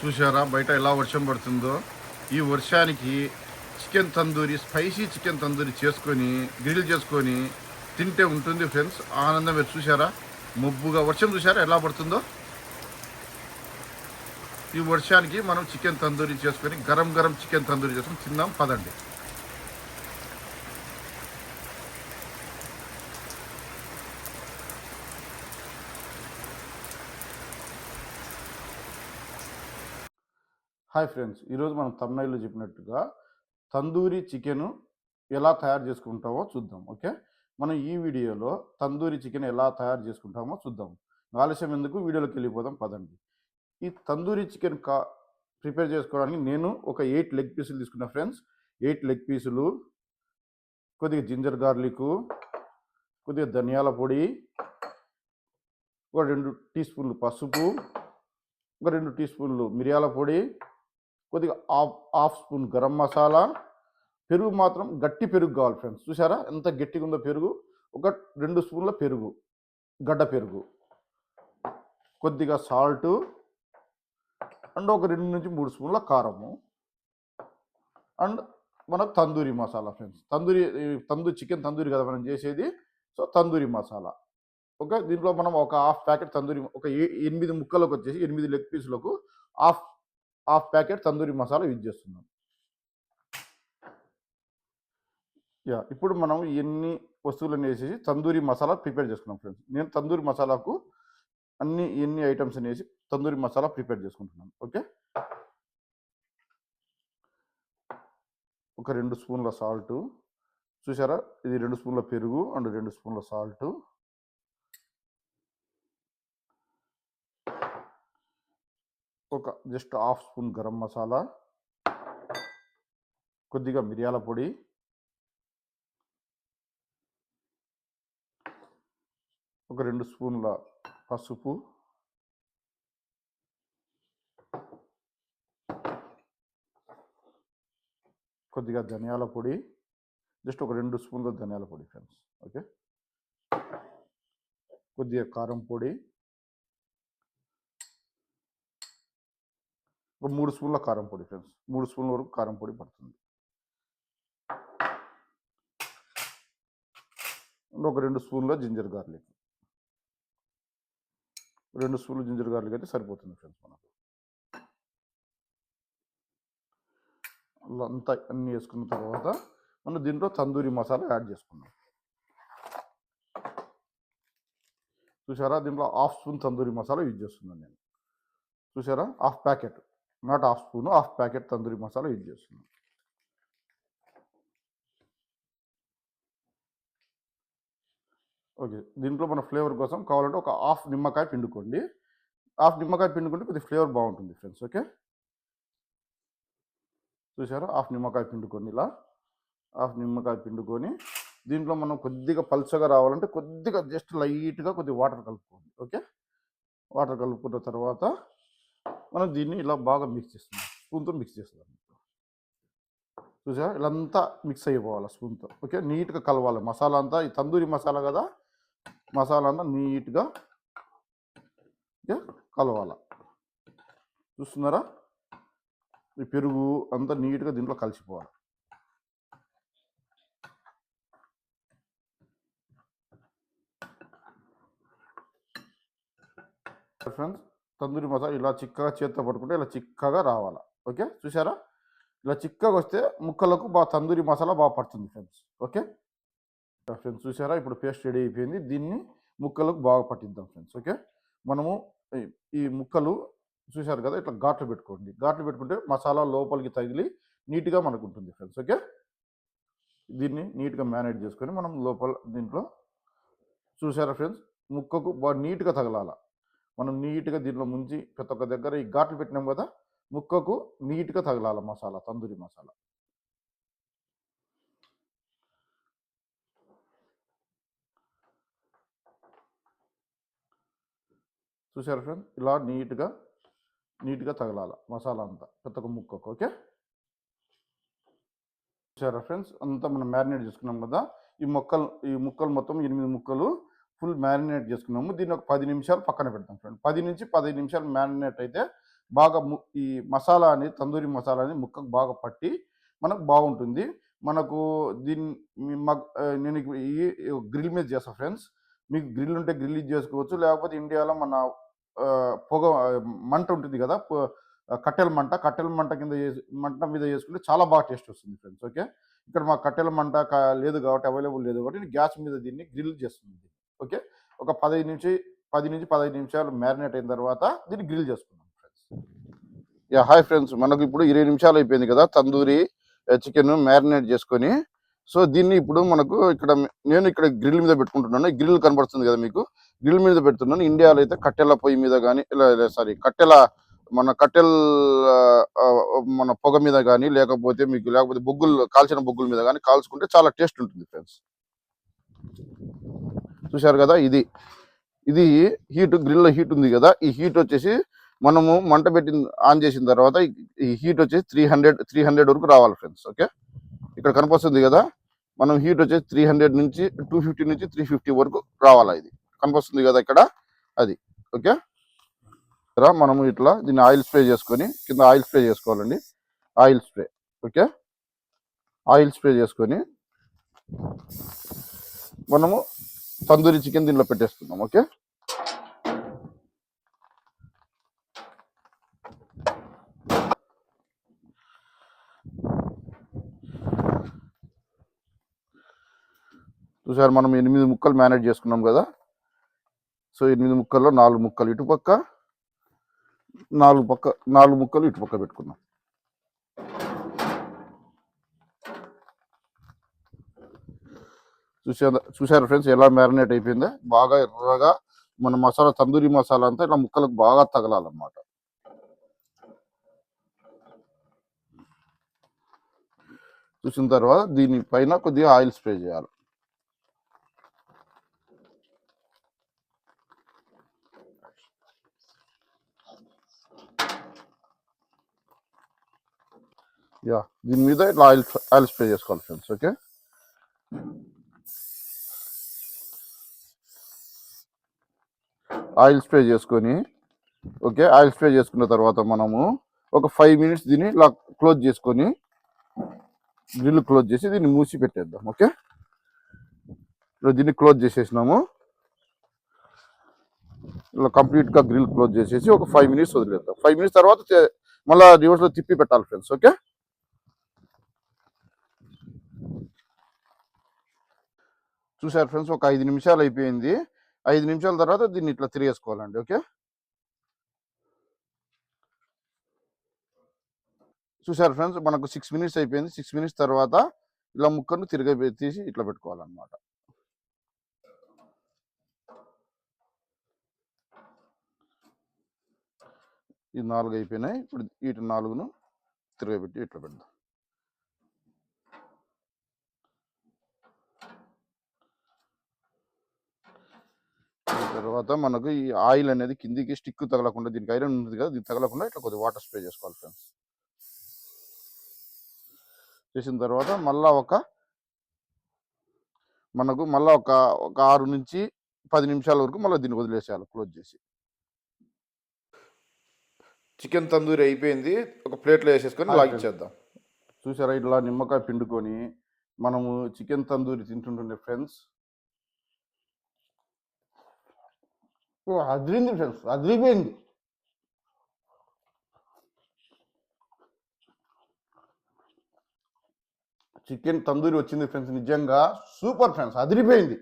చూసారా బయట ఎలా వర్షం పడుతుందో. ఈ వర్షానికి chicken tandoori spicy chicken tandoori చేసుకొని గ్రిల్ చేసుకొని తింటే ఉంటుంది ఫ్రెండ్స్. ఆనందం మీరు చూసారా ముబ్బుగా వర్షం చూసారా ఎలా పడుతుందో? ఈ వర్షానికి మనం చికెన్ తందూరి చేసుకొని గరం గరం చికెన్ తందూరి చేసుకొని తిందాం. పదండి. హాయ్ ఫ్రెండ్స్ ఈరోజు మనం తమిళలో చెప్పినట్టుగా తందూరి చికెన్ ఎలా తయారు చేసుకుంటామో చూద్దాం ఓకే? మనం ఈ వీడియోలో తందూరి చికెన్ ఎలా తయారు చేసుకుంటామో చూద్దాం. ఆలస్యం ఎందుకు? వీడియోలోకి వెళ్ళిపోదాం పదండి. ఈ తందూరి చికెన్ కా ప్రిపేర్ చేసుకోవడానికి నేను ఒక ఎయిట్ లెగ్ పీసులు తీసుకున్నా ఫ్రెండ్స్. ఎయిట్ లెగ్ పీసులు కొద్దిగా జింజర్ గార్లిక్ కొద్దిగా ధనియాల పొడి ఒక రెండు టీ స్పూన్లు పసుపు ఒక రెండు టీ స్పూన్లు మిరియాల పొడి కొద్దిగా half half spoon garam masala పెరుగు మాత్రం గట్టి పెరుగు కావాలి ఫ్రెండ్స్. చూసారా? ఎంత గట్టిగా ఉందో పెరుగు. ఒక రెండు స్పూన్ల పెరుగు గడ్డ పెరుగు. కొద్దిగా సాల్టు అండ్ ఒక రెండు నుంచి మూడు స్పూన్ల కారము. అండ్ మన తందూరి మసాలా ఫ్రెండ్స్. తందూరి తందూరి చికెన్ తందూరి కదా మనం చేసేది. సో తందూరి మసాలా. ఓకే? దీంట్లో మనం ఒక హాఫ్ ప్యాకెట్ తందూరి ఒక ఏ- ఎనిమిది ముక్కలకు వచ్చేసి ఎనిమిది leg పీసులకు half half packet tandoori masala use చేస్తున్నాం. యా ఇప్పుడు మనం ఎన్ని వస్తువులను వేసేసి తందూరి మసాలా ప్రిపేర్ చేసుకున్నాం ఫ్రెండ్స్. నేను తందూరి మసాలాకు అన్ని ఎన్ని ఐటమ్స్ అనేసి తందూరి మసాలా ప్రిపేర్ చేసుకుంటున్నాను. ఓకే? ఒక రెండు స్పూన్ల సాల్ట్. చూసారా? ఇది రెండు స్పూన్ల పెరుగు అండ్ రెండు స్పూన్ల సాల్ట్. ఒక just half spoon garam masala కొద్దిగా మిరియాల పొడి ఒక రెండు స్పూన్ల పసుపు కొద్దిగా ధనియాల పొడి జస్ట్ ఒక రెండు స్పూన్ల ధనియాల పొడి ఫ్రెండ్స్ ఓకే కొద్దిగా కారం పొడి ఒక మూడు స్పూన్ల కారం పొడి ఫ్రెండ్స్. మూడు స్పూన్ల వరకు కారం పొడి పడుతుంది. ఒక రెండు స్పూన్ల జింజర్ గార్లిక్. రెండు స్పూన్లు జింజర్ గార్లిక్ అయితే సరిపోతుంది ఫ్రెండ్స్ మనకు. అలా అంతా అన్నీ వేసుకున్న తర్వాత మనం దీంట్లో తందూరి మసాలా యాడ్ చేసుకున్నాం చూసారా? దీంట్లో half spoon tandoori masala use చేస్తున్నాను నేను. చూసారా? Half packet. Not half spoon half packet tandoori masala use చేస్తున్నాను ఓకే దీంట్లో మన ఫ్లేవర్ కోసం కావాలంటే ఒక హాఫ్ నిమ్మకాయ పిండుకోండి. హాఫ్ నిమ్మకాయ పిండుకుంటే కొద్దిగా ఫ్లేవర్ బాగుంటుంది ఫ్రెండ్స్ ఓకే చూసారా? హాఫ్ నిమ్మకాయ పిండుకోండి ఇలా. హాఫ్ నిమ్మకాయ పిండుకొని దీంట్లో మనం కొద్దిగా పల్చగా రావాలంటే కొద్దిగా జస్ట్ లైట్గా కొద్దిగా వాటర్ కలుపుకోండి ఓకే వాటర్ కలుపుకున్న తర్వాత మనం దీన్ని ఇలా బాగా మిక్స్ చేస్తున్నాం. స్పూన్తో మిక్స్ చేస్తున్నాం. చూసారా? ఇలా అంతా మిక్స్ అయిపోవాలి స్పూన్తో. ఓకే? నీట్గా కలవాలి. మసాలా అంతా ఈ తందూరి మసాలా కదా? మసాలా అంతా నీట్గా ఓకే కలవాలి. చూస్తున్నారా? ఈ పెరుగు అంతా నీట్గా దీంట్లో కలిసిపోవాలి. ఫ్రెండ్స్ తందూరి మసాలా ఇలా చిక్కగా చేత్తో పట్టుకుంటే ఇలా చిక్కగా రావాలి. ఓకే? చూసారా ఇలా చిక్కగా వస్తే ముక్కలకు బాగా తందూరి మసాలా బాగా పడుతుంది ఫ్రెండ్స్. ఓకే? ఫ్రెండ్స్ చూసారా ఇప్పుడు పేస్ట్ రెడీ అయిపోయింది. దీన్ని ముక్కలకు బాగా పట్టిద్దాం ఫ్రెండ్స్. ఓకే? మనము ఈ- ముక్కలు చూశారు కదా? ఇట్లా ఘాట్లు పెట్టుకోండి. ఘాట్లు పెట్టుకుంటే మసాలా లోపలికి తగిలి నీట్గా మనకు ఉంటుంది ఫ్రెండ్స్. ఓకే? దీన్ని నీట్గా మేనేజ్ చేసుకొని మనం లోపల దీంట్లో చూసారా ఫ్రెండ్స్? ముక్కకు బాగా నీట్గా తగలాల. మనం నీట్గా దీంట్లో ముంచి ప్రతి ఒక్క దగ్గర ఈ ఘాట్లు పెట్టినాం కదా ముక్కకు నీట్గా తగలాల మసాలా తందూరి మసాలా. చూసారు ఫ్రెండ్? ఇలా నీట్గా నీట్గా తగలాల మసాలా అంతా ప్రతి ఒక్క ముక్కకు ఓకే? చూసారా ఫ్రెండ్స్? అంతా మనం మ్యారినేట్ చేసుకున్నాం కదా ఈ మొక్కలు ఈ ముక్కలు మొత్తం ఎనిమిది ముక్కలు ఫుల్ మ్యారినేట్ చేసుకున్నాము. దీన్ని ఒక పది నిమిషాలు పక్కన పెడతాం ఫ్రెండ్ పది నుంచి పదిహేను నిమిషాలు మ్యారినేట్ అయితే బాగా ము ఈ మసాలా అని తందూరి మసాలా అని ముక్కకు బాగా పట్టి మనకు బాగుంటుంది. మనకు దీన్ని నేను ఈ గ్రిల్ మీద చేస్తాను ఫ్రెండ్స్. మీకు గ్రిల్ ఉంటే గ్రిల్ చేసుకోవచ్చు. లేకపోతే ఇండియాలో మన పొగ మంట ఉంటుంది కదా కట్టెల మంట. కట్టెల మంట కింద మంట మీద చేసుకుంటే చాలా బాగా టేస్ట్ వస్తుంది ఫ్రెండ్స్. ఓకే? ఇక్కడ మా కట్టెల మంట లేదు కాబట్టి అవైలబుల్ లేదు కాబట్టి నేను గ్యాస్ మీద దీన్ని గ్రిల్ చేస్తుంది ఓకే? ఒక పదహైదు నుంచి పది నుంచి పదహైదు నిమిషాలు మ్యారినేట్ అయిన తర్వాత దీన్ని గ్రిల్ చేసుకుందాం ఫ్రెండ్స్. Yeah hi friends. మనకు ఇప్పుడు ఇరవై నిమిషాలు అయిపోయింది కదా తందూరి చికెన్ మ్యారినేట్ చేసుకొని. సో దీన్ని ఇప్పుడు మనకు ఇక్కడ నేను ఇక్కడ గ్రిల్ మీద పెట్టుకుంటున్నాను. గ్రిల్ కనబడుతుంది కదా మీకు? గ్రిల్ మీద పెడుతున్నాను. ఇండియాలో అయితే కట్టెల పొయ్యి మీద కానీ సారీ కట్టెల మన కట్టెల మన పొగ మీద కానీ లేకపోతే మీకు లేకపోతే బొగ్గులు కాల్చిన బొగ్గుల మీద కానీ కాల్చుకుంటే చాలా టేస్ట్ ఉంటుంది ఫ్రెండ్స్. చూశారు కదా ఇది. ఇది హీట్ గ్రిల్ హీట్ ఉంది కదా ఈ హీట్ వచ్చేసి మనము మంట పెట్టిన ఆన్ చేసిన తర్వాత ఈ- హీట్ వచ్చేసి త్రీ హండ్రెడ్ త్రీ హండ్రెడ్ వరకు రావాలి ఫ్రెండ్స్ ఓకే? ఇక్కడ కనిపిస్తుంది కదా మనం హీట్ వచ్చేసి త్రీ హండ్రెడ్ నుంచి టూ ఫిఫ్టీ నుంచి త్రీ ఫిఫ్టీ వరకు రావాలా ఇది. కనిపిస్తుంది కదా ఇక్కడ అది ఓకే? ఇక్కడ మనము ఇట్లా దీన్ని ఆయిల్ స్ప్రే చేసుకొని కింద ఆయిల్ స్ప్రే చేసుకోవాలండి. Oil spray okay? Oil spray చేసుకొని మనము తందూరి చికెన్ దీనిలో పెట్టేస్తున్నాం ఓకే? చూసారు మనం ఎనిమిది ముక్కలు మేనేజ్ చేసుకున్నాం కదా? సో ఎనిమిది ముక్కల్లో నాలుగు ముక్కలు ఇటుపక్క నాలుగు పక్క నాలుగు ముక్కలు ఇటుపక్క పెట్టుకున్నాం చూసారా చూసారు ఫ్రెండ్స్ ఎలా మ్యారినేట్ అయిపోయిందో. బాగా ఎర్రగా మన మసాలా తందూరి మసాలా అంతా ఇలా ముక్కలకు బాగా తగలాలన్నమాట. చూసిన తర్వాత దీని పైన కొద్దిగా ఆయిల్ స్ప్రే చేయాలి. యా దీని మీద ఇట్లా ఆయిల్ ఆయిల్ స్ప్రే చేసుకోవాలి ఫ్రెండ్స్ ఓకే? ఆయిల్ స్ప్రే చేసుకొని ఓకే? ఆయిల్ స్ప్రే చేసుకున్న తర్వాత మనము ఒక ఫైవ్ మినిట్స్ దీన్ని ఇలా క్లోజ్ చేసుకొని గ్రిల్ క్లోజ్ చేసి దీన్ని మూసి పెట్టేద్దాం ఓకే? ఇప్పుడు దీన్ని క్లోజ్ చేసేసినాము. ఇలా కంప్లీట్గా గ్రిల్ క్లోజ్ చేసేసి ఒక ఫైవ్ మినిట్స్ వదిలేద్దాం. ఫైవ్ మినిట్స్ తర్వాత మళ్ళీ మళ్ళా రివర్స్లో తిప్పి పెట్టాలి ఫ్రెండ్స్ ఓకే? చూసారు ఫ్రెండ్స్ ఒక ఐదు నిమిషాలు అయిపోయింది. ఐదు నిమిషాల తర్వాత దీన్ని ఇట్లా తిరిగేసుకోవాలండి ఓకే? చూసారు ఫ్రెండ్స్ మనకు సిక్స్ మినిట్స్ అయిపోయింది. సిక్స్ మినిట్స్ తర్వాత ఇలా ముక్కను తిరిగి తీసి ఇట్లా పెట్టుకోవాలన్నమాట. ఈ నాలుగు అయిపోయినాయి. ఇప్పుడు వీటి నాలుగును తిరగబెట్టి ఇట్లా పెడదాం దీని తర్వాత మనకు ఈ ఆయిల్ అనేది కిందికి స్టిక్ తగలకుండా దీనికి ఐరన్ ఉంటుంది కదా దీనికి తగలకుండా ఇట్లా కొద్దిగా వాటర్ స్ప్రే చేసుకోవాలి ఫ్రెండ్స్. చేసిన తర్వాత మళ్ళా ఒక మనకు మళ్ళా ఒక ఒక ఆరు నుంచి పది నిమిషాల వరకు మళ్ళీ దీన్ని వదిలేసేయాలి క్లోజ్ చేసి. చికెన్ తందూరి అయిపోయింది ఒక ప్లేట్లో వేసేసుకొని లాగించేద్దాం చూసారా ఇట్లా నిమ్మకాయ పిండుకొని మనము చికెన్ తందూరి తింటుంటుండే ఫ్రెండ్స్. అదిరింది ఫ్రెండ్స్ అదిరిపోయింది. చికెన్ తందూరి వచ్చింది ఫ్రెండ్స్ నిజంగా సూపర్ ఫ్రెండ్స్ అదిరిపోయింది.